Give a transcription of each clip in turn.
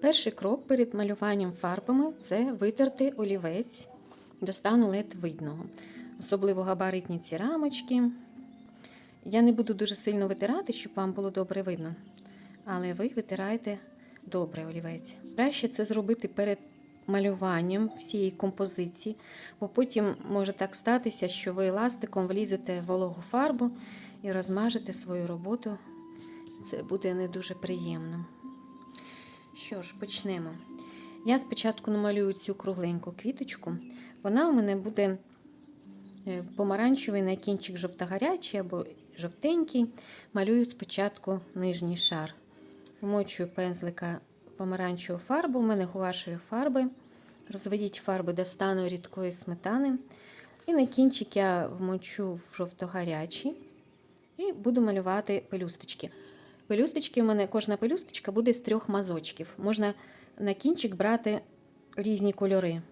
Перший крок перед малюванням фарбами це витерти олівець до стану ледь видного, особливо габаритні ці рамочки. Я не буду дуже сильно витирати, щоб вам було добре видно, але ви витираєте добре олівець. Краще це зробити перед малюванням всієї композиції, бо потім може так статися, що ви еластиком влізете в вологу фарбу і розмажете свою роботу. Це буде не дуже приємно. Що ж, почнемо. Я спочатку намалюю цю кругленьку квіточку. Вона у мене буде е, помаранчевий на кінчик жовтогарячий або жовтенький. Малюю спочатку нижній шар. Вмочую пензлика помаранчеву фарбу. У мене гуашеві фарби. Розведіть фарби до стану рідкої сметани. І на кінчик я вмочу в жовтогарячий і буду малювати пелюсточки. Пелюсточки у мене кожна пелюсточка буде з трьох мазочків. Можна на кінчик брати різні кольори.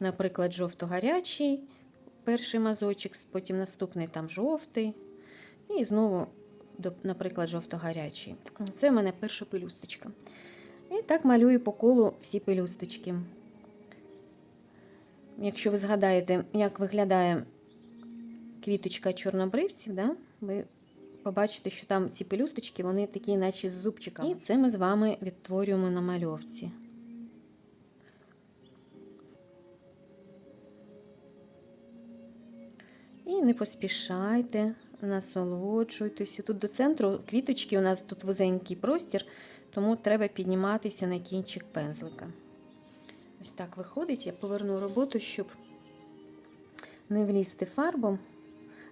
Наприклад, жовто-гарячий, перший мазочок, потім наступний там жовтий. І знову, наприклад, жовто-гарячий. Це в мене перша пелюсточка. І так малюю по колу всі пелюсточки. Якщо ви згадаєте, як виглядає квіточка чорнобривців, да? ви побачите, що там ці пелюсточки, вони такі, наче з зубчиками. І це ми з вами відтворюємо на мальовці. І не поспішайте, насолоджуйтеся. Тут до центру квіточки у нас тут вузенький простір, тому треба підніматися на кінчик пензлика. Ось так виходить. Я поверну роботу, щоб не влізти фарбу.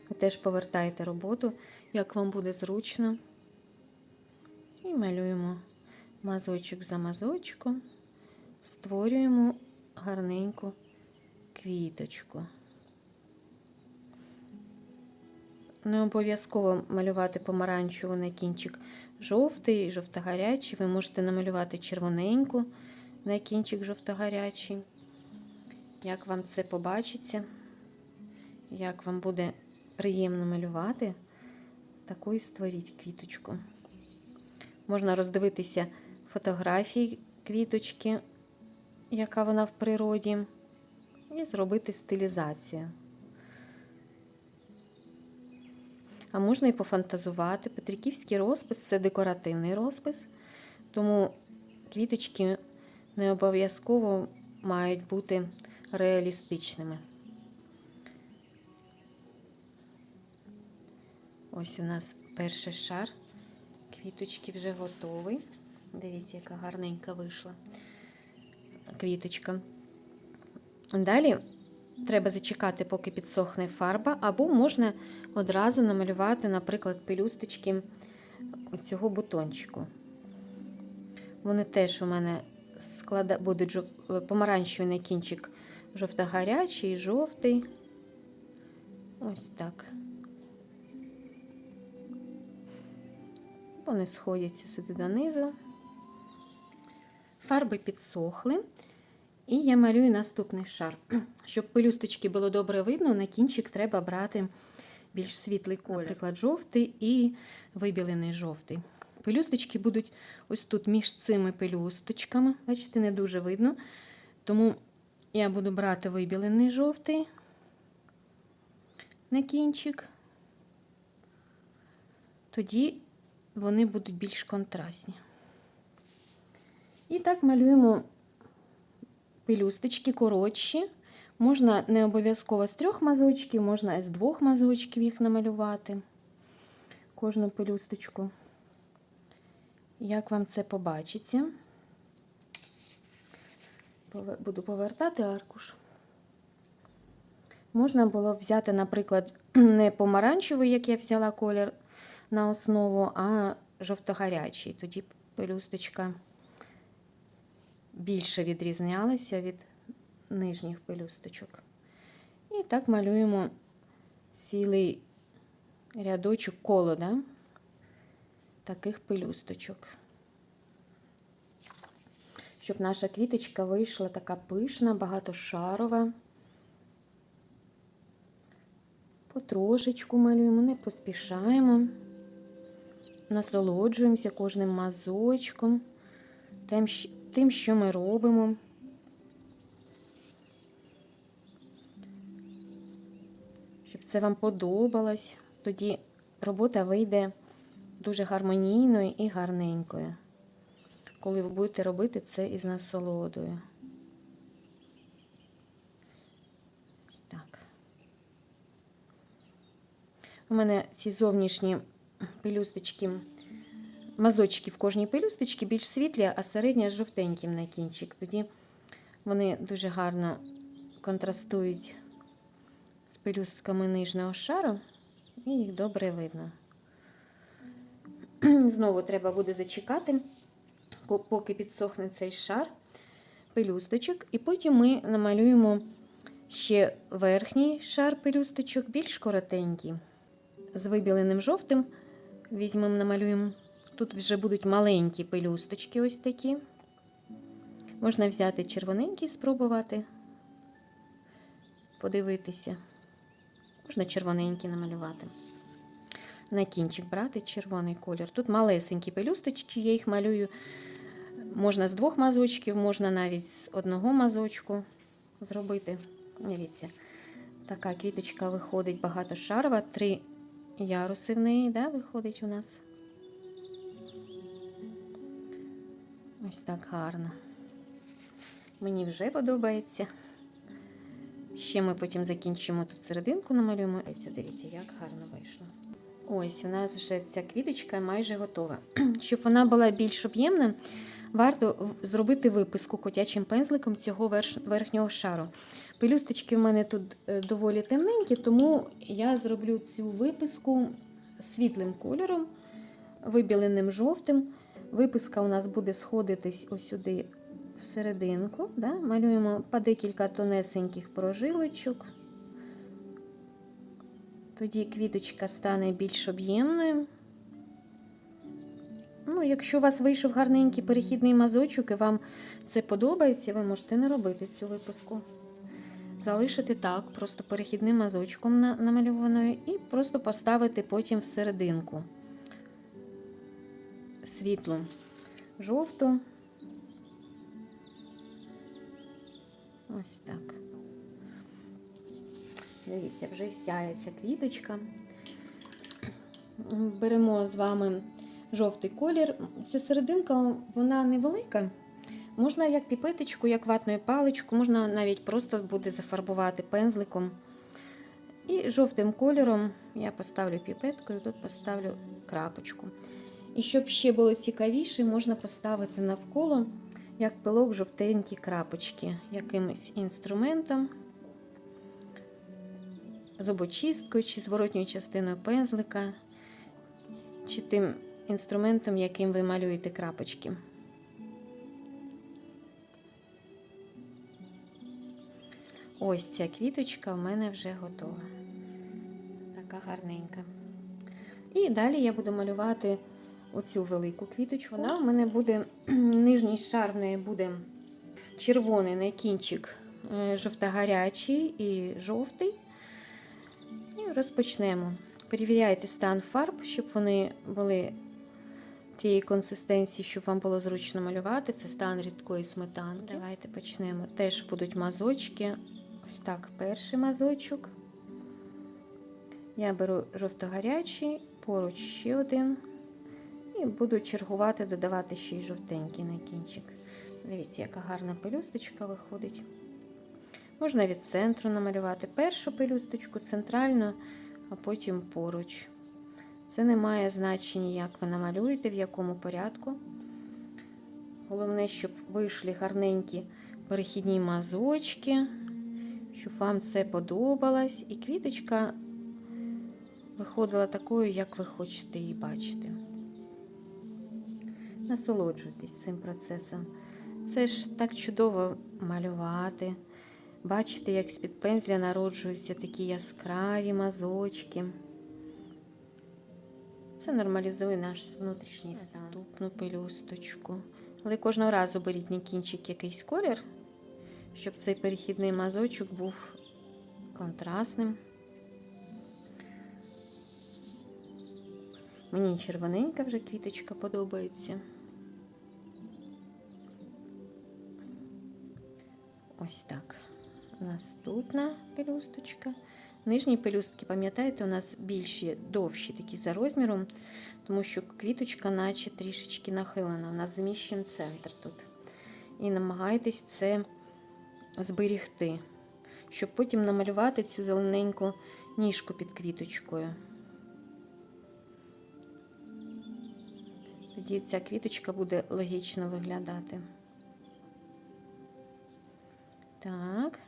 Ви теж повертаєте роботу, як вам буде зручно. І малюємо мазочок за мазочком, створюємо гарненьку квіточку. Не обов'язково малювати помаранчеву на кінчик жовтий, жовто-гарячий. Ви можете намалювати червоненьку на кінчик жовто-гарячий. Як вам це побачиться? Як вам буде приємно малювати, таку і створіть квіточку. Можна роздивитися фотографії квіточки, яка вона в природі, і зробити стилізацію. А можна і пофантазувати. Петриківський розпис це декоративний розпис, тому квіточки не обов'язково мають бути реалістичними. Ось у нас перший шар. Квіточки вже готовий. Дивіться, яка гарненька вийшла квіточка. Далі треба зачекати, поки підсохне фарба, або можна одразу намалювати, наприклад, пелюсточки цього бутончику. Вони теж у мене склада... будуть жов... помаранчевий на кінчик жовто-гарячий, жовтий. Ось так. Вони сходяться сюди донизу. Фарби підсохли. І я малюю наступний шар. Щоб пелюсточки було добре видно, на кінчик треба брати більш світлий колір, наприклад, жовтий і вибілений жовтий. Пелюсточки будуть ось тут між цими пелюсточками. Бачите, не дуже видно. Тому я буду брати вибілений жовтий на кінчик. Тоді вони будуть більш контрастні. І так малюємо пелюсточки коротші. Можна не обов'язково з трьох мазочків, можна і з двох мазочків їх намалювати. Кожну пелюсточку. Як вам це побачиться? Буду повертати аркуш. Можна було взяти, наприклад, не помаранчевий, як я взяла колір на основу, а жовто-гарячий. Тоді пелюсточка більше відрізнялася від нижніх пелюсточок. І так малюємо цілий рядочок коло, да? таких пелюсточок. Щоб наша квіточка вийшла така пишна, багатошарова. Потрошечку малюємо, не поспішаємо, насолоджуємося кожним мазочком. Тим, що ми робимо. Щоб це вам подобалось. Тоді робота вийде дуже гармонійною і гарненькою. Коли ви будете робити це із насолодою. У мене ці зовнішні пелюсточки, мазочки в кожній пелюсточці більш світлі, а середня з жовтеньким на кінчик. Тоді вони дуже гарно контрастують з пелюстками нижнього шару, і їх добре видно. Знову треба буде зачекати, поки підсохне цей шар пелюсточок, і потім ми намалюємо ще верхній шар пелюсточок, більш коротенький. З вибіленим жовтим візьмемо, намалюємо. Тут вже будуть маленькі пелюсточки, ось такі. Можна взяти червоненький, спробувати, подивитися. Можна червоненький намалювати. На кінчик брати червоний колір. Тут малесенькі пелюсточки, я їх малюю. Можна з двох мазочків, можна навіть з одного мазочку зробити. Дивіться, така квіточка виходить багатошарова, три яруси в неї, да, виходить у нас. Ось так гарно. Мені вже подобається. Ще ми потім закінчимо тут серединку, намалюємо. Ось, Дивіться, як гарно вийшло. Ось, у нас вже ця квіточка майже готова. Щоб вона була більш об'ємна, варто зробити виписку котячим пензликом цього верхнього шару. Пелюсточки в мене тут е, доволі темненькі, тому я зроблю цю виписку світлим кольором, вибіленим жовтим. Виписка у нас буде сходитись ось сюди в серединку. Да? Малюємо по декілька тонесеньких прожилочок. Тоді квіточка стане більш об'ємною. Якщо у вас вийшов гарненький перехідний мазочок і вам це подобається, ви можете не робити цю випуску. Залишити так, просто перехідним мазочком намальованою, і просто поставити потім в серединку світлу, жовту. Ось так. Дивіться, вже сяє ця квіточка. Беремо з вами жовтий колір. Ця серединка вона невелика. Можна як піпеточку, як ватною паличку, можна навіть просто буде зафарбувати пензликом. І жовтим кольором я поставлю піпеткою, тут поставлю крапочку. І щоб ще було цікавіше, можна поставити навколо, як пилок, жовтенькі крапочки якимось інструментом, зубочисткою чи зворотньою частиною пензлика, чи тим інструментом, яким ви малюєте крапочки. Ось ця квіточка в мене вже готова. Така гарненька. І далі я буду малювати оцю велику квіточку. Вона в мене буде, нижній шар в неї буде червоний на кінчик, е, жовтогарячий і жовтий. І розпочнемо. Перевіряйте стан фарб, щоб вони були тієї консистенції, щоб вам було зручно малювати. Це стан рідкої сметанки. Давайте почнемо. Теж будуть мазочки. Ось так, перший мазочок. Я беру жовто-гарячий, поруч ще один. І буду чергувати, додавати ще й жовтенький на кінчик. Дивіться, яка гарна пелюсточка виходить. Можна від центру намалювати першу пелюсточку центрально, а потім поруч. Це не має значення, як ви намалюєте, в якому порядку. Головне, щоб вийшли гарненькі перехідні мазочки, щоб вам це подобалось. І квіточка виходила такою, як ви хочете її бачити. Насолоджуйтесь цим процесом. Це ж так чудово малювати. Бачите, як з-під пензля народжуються такі яскраві мазочки. Це нормалізує наш внутрішній стан. Наступну пелюсточку. Але кожного разу беріть на кінчик якийсь колір, щоб цей перехідний мазочок був контрастним. Мені червоненька вже квіточка подобається. Ось так. Наступна пелюсточка. Нижні пелюстки, пам'ятаєте, у нас більші, довші такі за розміром, тому що квіточка, наче трішечки нахилена. У нас зміщен центр тут. І намагайтесь це зберігти, щоб потім намалювати цю зелененьку ніжку під квіточкою. Тоді ця квіточка буде логічно виглядати. Так,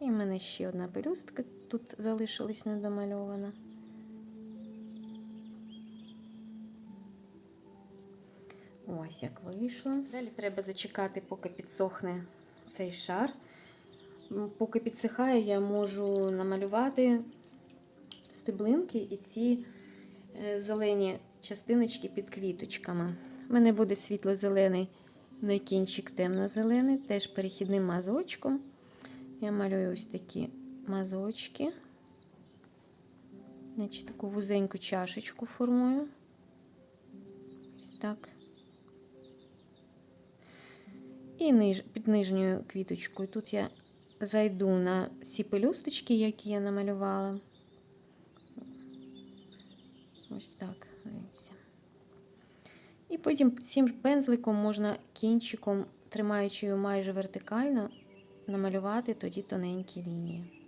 і в мене ще одна пелюстка тут залишилась недомальована. Ось як вийшло. Далі треба зачекати, поки підсохне цей шар. Поки підсихає, я можу намалювати стеблинки і ці е, зелені частиночки під квіточками. У мене буде світло-зелений на кінчик темно-зелений, теж перехідним мазочком. Я малюю ось такі мазочки. Значить, таку вузеньку чашечку формую. Ось так. І ниж, під нижньою квіточкою. Тут я зайду на ці пелюсточки, які я намалювала. Ось так. І потім цим пензликом можна кінчиком, тримаючи його майже вертикально, намалювати тоді тоненькі лінії.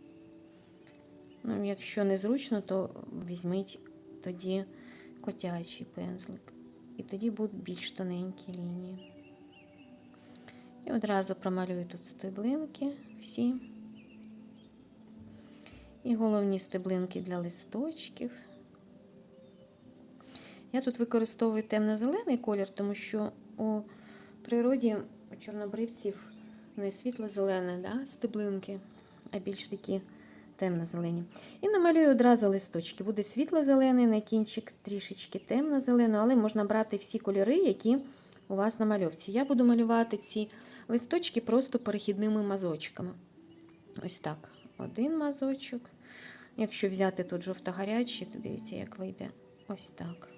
Ну, якщо незручно, то візьміть тоді котячий пензлик. І тоді будуть більш тоненькі лінії. І одразу промалюю тут стеблинки всі. І головні стеблинки для листочків. Я тут використовую темно-зелений колір, тому що у природі у чорнобривців не світло-зелене да, стеблинки, а більш такі темно-зелені. І намалюю одразу листочки. Буде світло-зелений на кінчик, трішечки темно-зелений, але можна брати всі кольори, які у вас на мальовці. Я буду малювати ці листочки просто перехідними мазочками. Ось так. Один мазочок. Якщо взяти тут жовто-гарячий, то дивіться, як вийде. Ось так.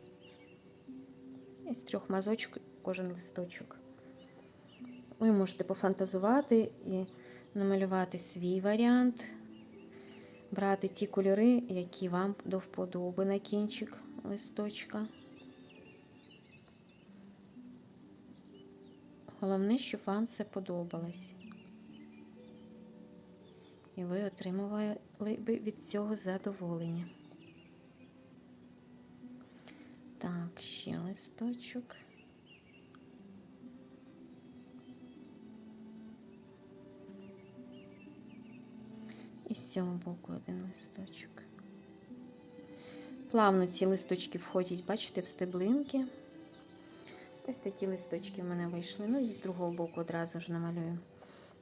Із трьох мазочок кожен листочок. Ви можете пофантазувати і намалювати свій варіант, брати ті кольори, які вам до вподоби на кінчик листочка. Головне, щоб вам це подобалось. І ви отримували би від цього задоволення. Так, ще листочок. Цього боку один листочок. Плавно ці листочки входять, бачите, в стеблинки. Ось такі листочки в мене вийшли. Ну і з другого боку одразу ж намалюю.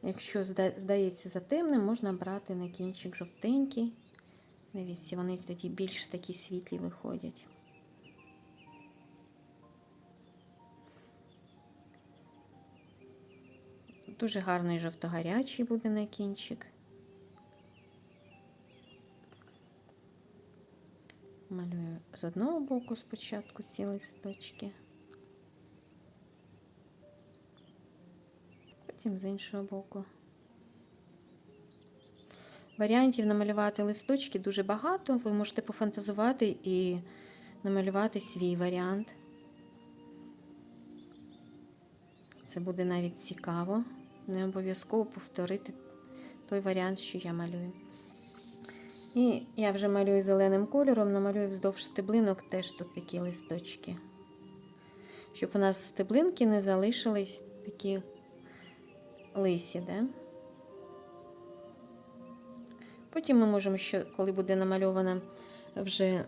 Якщо здається за темним, можна брати на кінчик жовтенький. Дивіться, вони тоді більш такі світлі виходять. Дуже гарний жовто-гарячий буде на кінчик. Малюю з одного боку спочатку ці листочки, потім з іншого боку. Варіантів намалювати листочки дуже багато. Ви можете пофантазувати і намалювати свій варіант. Це буде навіть цікаво. Не обов'язково повторити той варіант, що я малюю. І я вже малюю зеленим кольором, намалюю вздовж стеблинок теж тут такі листочки. Щоб у нас стеблинки не залишились такі лисі. Да? Потім ми можемо, ще, коли буде намальована вже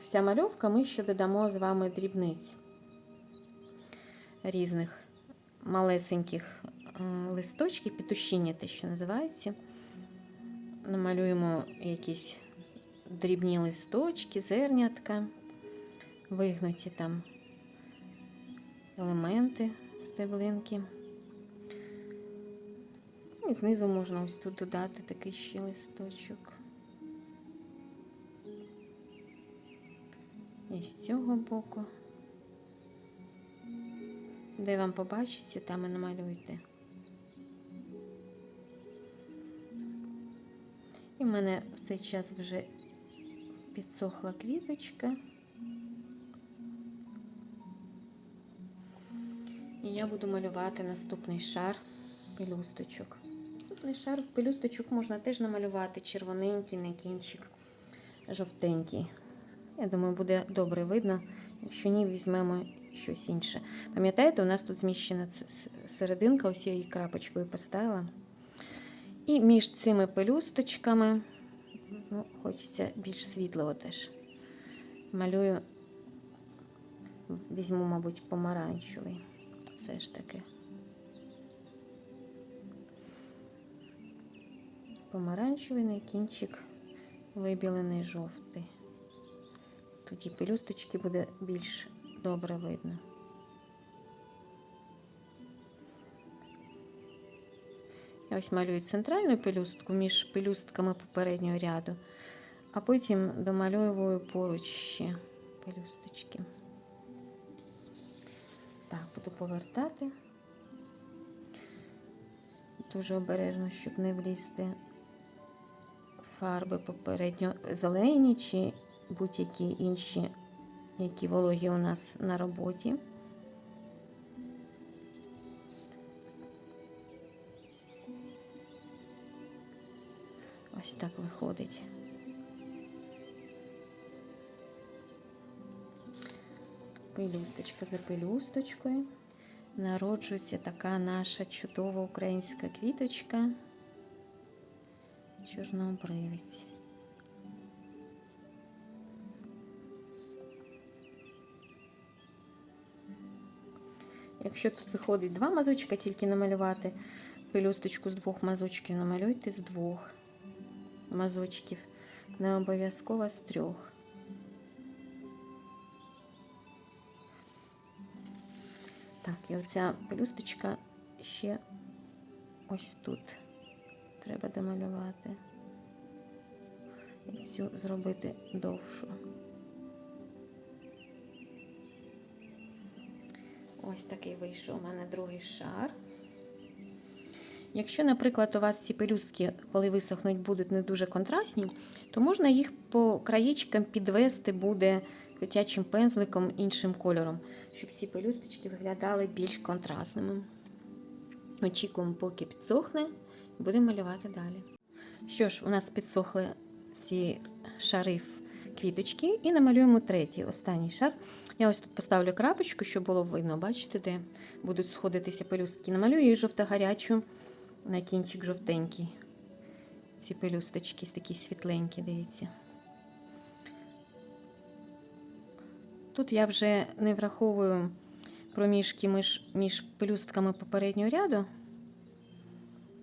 вся мальовка, ми ще додамо з вами дрібниць різних малесеньких листочків, петушіння те, що називається. Намалюємо якісь дрібні листочки, зернятка, вигнуті там елементи стеблинки. І знизу можна ось тут додати такий ще листочок. І з цього боку. Де вам побачиться, там і намалюйте. Мене в цей час вже підсохла квіточка. І я буду малювати наступний шар пелюсточок. Наступний шар пелюсточок можна теж намалювати червоненький на кінчик, жовтенький. Я думаю, буде добре видно. Якщо ні, візьмемо щось інше. Пам'ятаєте, у нас тут зміщена серединка, ось я її крапочкою поставила. І між цими пелюсточками, ну, хочеться більш світлого теж. Малюю, візьму, мабуть, помаранчевий. Все ж таки. Помаранчевий на кінчик вибілений жовтий. Тоді пелюсточки буде більш добре видно. Я ось малюю центральну пелюстку між пелюстками попереднього ряду, а потім домальовую поруч ще пелюсточки. Так, буду повертати. Дуже обережно, щоб не влізти фарби попередньо зелені чи будь-які інші, які вологі у нас на роботі. Ось так виходить. Пелюсточка за пелюсточкою. Народжується така наша чудова українська квіточка. Чорнообривець. Якщо тут виходить два мазочка, тільки намалювати пелюсточку з двох мазочків, намалюйте з двох мазочків, не обов'язково з трьох. Так, і оця пелюсточка ще ось тут треба домалювати. І цю зробити довшу. Ось такий вийшов у мене другий шар. Якщо, наприклад, у вас ці пелюстки, коли висохнуть, будуть не дуже контрастні, то можна їх по краєчкам підвести буде котячим пензликом іншим кольором, щоб ці пелюсточки виглядали більш контрастними. Очікуємо, поки підсохне, і будемо малювати далі. Що ж, у нас підсохли ці шари квіточки, і намалюємо третій, останній шар. Я ось тут поставлю крапочку, щоб було видно, бачите, де будуть сходитися пелюстки. Намалюю її жовто-гарячу на кінчик жовтенький. Ці пелюсточки такі світленькі, дивіться. Тут я вже не враховую проміжки між, між пелюстками попереднього ряду.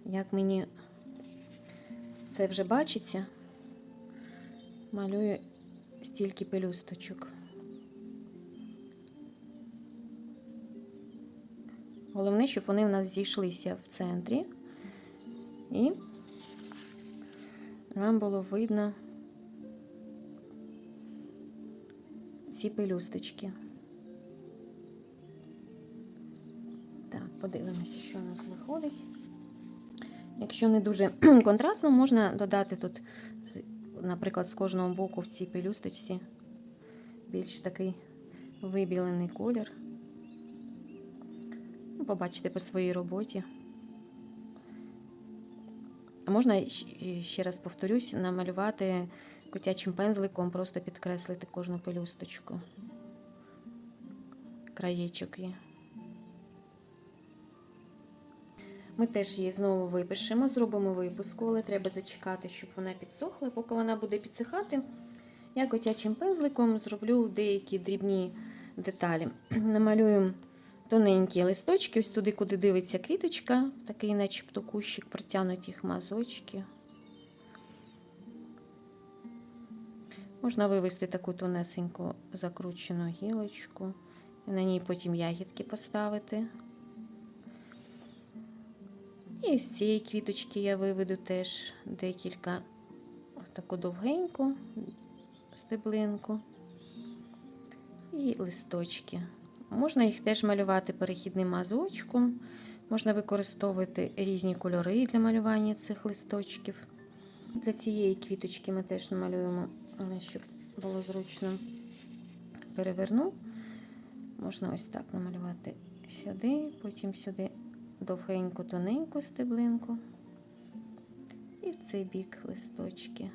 Як мені це вже бачиться, малюю стільки пелюсточок. Головне, щоб вони у нас зійшлися в центрі. І нам було видно ці пелюсточки. Так, подивимося, що у нас виходить. Якщо не дуже контрастно, можна додати тут, наприклад, з кожного боку в цій пелюсточці більш такий вибілений колір. Ну, Побачите по своїй роботі. Можна ще раз повторюсь, намалювати котячим пензликом, просто підкреслити кожну пелюсточку. Краєчок є. Ми теж її знову випишемо, зробимо випуску, але треба зачекати, щоб вона підсохла. Поки вона буде підсихати, я котячим пензликом зроблю деякі дрібні деталі. Намалюю тоненькі листочки, ось туди, куди дивиться квіточка, такий, начебто кущик, протягнуті мазочки. Можна вивести таку тонесеньку закручену гілочку, і на ній потім ягідки поставити. І з цієї квіточки я виведу теж декілька таку довгеньку стеблинку і листочки. Можна їх теж малювати перехідним мазочком, можна використовувати різні кольори для малювання цих листочків. Для цієї квіточки ми теж намалюємо, щоб було зручно переверну. Можна ось так намалювати сюди, потім сюди довгеньку, тоненьку стеблинку. І в цей бік листочки.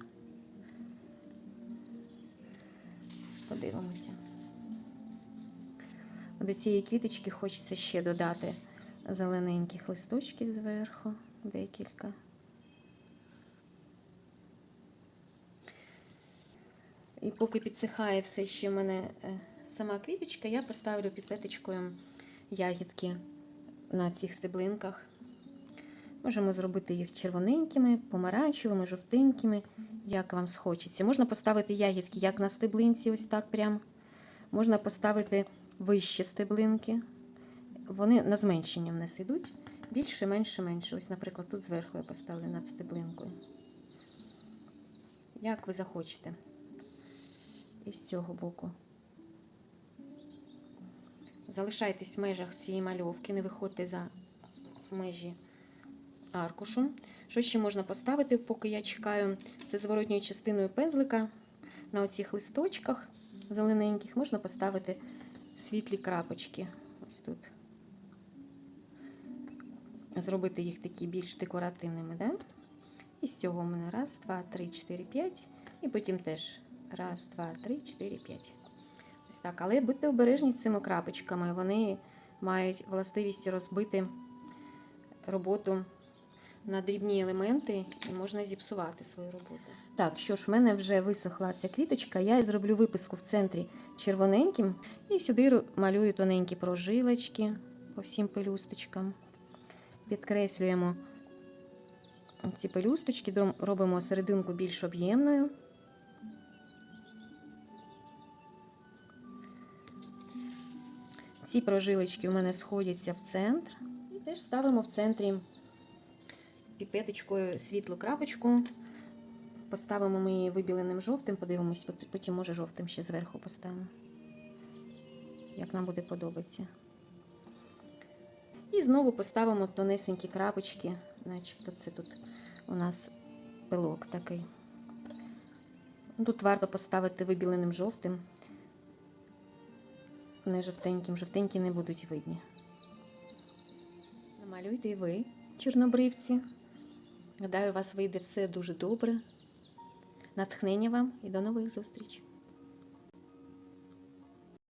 Подивимося. До цієї квіточки хочеться ще додати зелененьких листочків зверху, декілька. І поки підсихає все ще в мене е, сама квіточка, я поставлю піпеточкою ягідки на цих стеблинках. Можемо зробити їх червоненькими, помаранчевими, жовтенькими, як вам схочеться. Можна поставити ягідки як на стеблинці, ось так прям. Можна поставити вищі стеблинки. Вони на зменшення в нас йдуть. Більше, менше, менше. Ось, наприклад, тут зверху я поставлю над стеблинкою. Як ви захочете. І з цього боку. Залишайтесь в межах цієї мальовки, не виходьте за межі аркушу. Що ще можна поставити, поки я чекаю? Це зворотньою частиною пензлика на оцих листочках зелененьких можна поставити світлі крапочки. Ось тут. Зробити їх такі більш декоративними, да? І з цього в мене раз, два, три, чотири, п'ять. І потім теж раз, два, три, чотири, п'ять. Ось так. Але будьте обережні з цими крапочками. Вони мають властивість розбити роботу на дрібні елементи і можна зіпсувати свою роботу. Так, що ж, в мене вже висохла ця квіточка. Я зроблю виписку в центрі червоненьким і сюди малюю тоненькі прожилочки по всім пелюсточкам. Підкреслюємо ці пелюсточки, робимо серединку більш об'ємною. Ці прожилочки у мене сходяться в центр. І теж ставимо в центрі піпеточкою світлу крапочку. Поставимо ми її вибіленим жовтим, подивимось, потім може жовтим ще зверху поставимо. Як нам буде подобатися. І знову поставимо тонесенькі крапочки, начебто це тут у нас пилок такий. Тут варто поставити вибіленим жовтим, не жовтеньким, жовтенькі не будуть видні. Намалюйте і ви, чорнобривці. Гадаю, у вас вийде все дуже добре. Натхнення вам і до нових зустрічей!